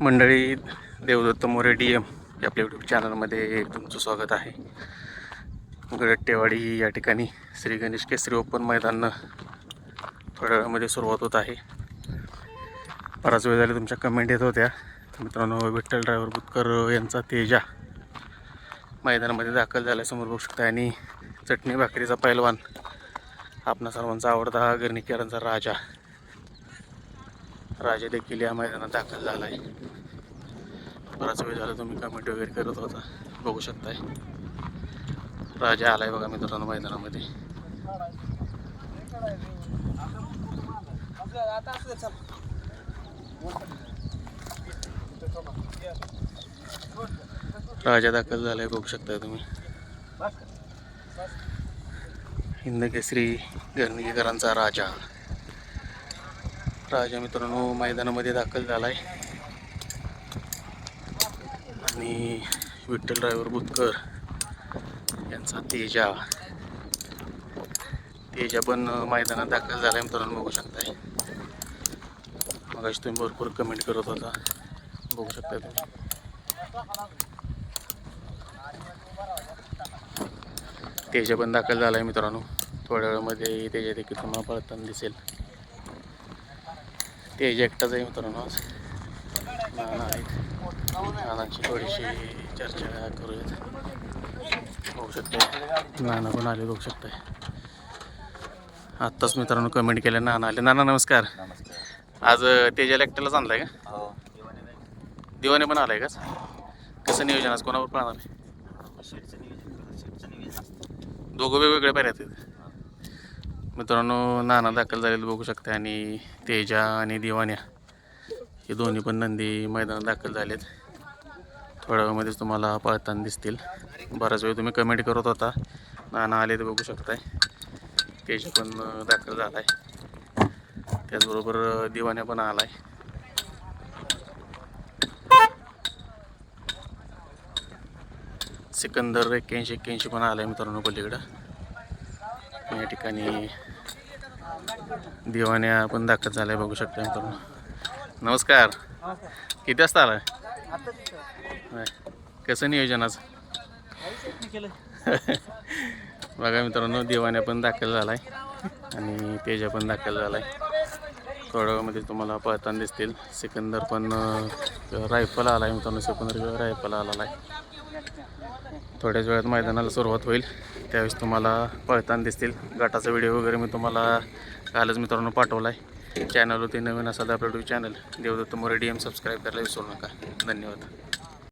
मंडळी Devdatt More D M या आपल्या यूट्यूब चॅनलमध्ये तुमचं स्वागत आहे. गडट्टेवाडी या ठिकाणी श्री गणेश केसरी ओपन मैदान थोड्या वेळामध्ये सुरुवात होत आहे. बराच वेळ झाले तुमच्या कमेंट येत होत्या. मित्रांनो विठ्ठल ड्रायव्हर बुतकर यांचा तेजा मैदानामध्ये दाखल झाला समोर बघू शकता आणि चटणी भाकरीचा पैलवान आपणा सर्वांचा आवडता गिरणीकरांचा राजा. राजा देखील या मैदानात दाखल झाला आहे बराच वेळ झाला तुम्ही कमेंट वगैरे करत होता. बघू शकताय. राजा आलाय बघा मित्रांनो मैदानामध्ये. राजा दाखल झालाय बघू शकताय तुम्ही. हिंद केसरी राजा. राजा मित्रांनो मैदानामध्ये दाखल झाला आहे आणि विठ्ठल ड्रायव्हर बुतकर यांचा तेजा. तेजा पण मैदानात दाखल झाला आहे मित्रांनो बघू शकताय. मगाशी तुम्ही भरपूर कमेंट करत होता. बघू शकता तुम्ही. तेजा पण दाखल झाला आहे मित्रांनो. थोड्या वेळामध्ये तेजा देखील तुम्हाला पळताना दिसेल. तेज एकटाच आहे मित्रांनो आज. नाना आहेत. नानांची थोडीशी चर्चा करूयात. बघू शकताय. नाना पण आले बघू शकताय. आत्ताच मित्रांनो कमेंट केलं नाना आले. नाना नमस्कार. आज तेजाला एकट्यालाच आणलाय का? हो. दिवाने पण आलाय का? कसं नियोजन आज? कोणावर पाहणार दोघं वेगवेगळ्या पायऱ्यात आहेत. मित्रांनो नाना दाखल झालेलं बघू शकता आणि तेजा आणि दिवान्या. हे दोन्ही पण नंदी मैदानात दाखल झालेत. थोड्या वेळामध्येच तुम्हाला पळताना दिसतील. बराच वेळ तुम्ही कमेंट करत होता. नाना आले ते बघू शकताय. तेजा पण दाखल झाला आहे त्याचबरोबर दिवाण्या दिवान्या पण आला आहे सिकंदर एक्क्याऐंशी एक्क्याऐंशी पण आला आहे मित्रांनो पलीकडं. या ठिकाणी दिवाण्या पण दाखल झाल्या बघू शकता मित्रांनो नमस्कार. किती वाजता आला कसं नियोजन आज? बघा मित्रांनो दिवाण्या पण दाखल झाला आहे आणि तेजा पण दाखल झाला थोड्या वेळामध्ये तुम्हाला पळताना दिसतील. सिकंदर पण रायफल आला आहे मित्रांनो सिकंदर रायफल आलेला आहे. थोड्याच वेळात मैदानाला सुरुवात होईल. त्यावेळेस तुम्हाला पळताना दिसतील. गटाचा व्हिडिओ वगैरे मी तुम्हाला कालच मित्रांनो पाठवला आहे चॅनलवरती नवीन असाल तर आपलं channel Devdatt More D M subscribe करायला विसरू नका. धन्यवाद.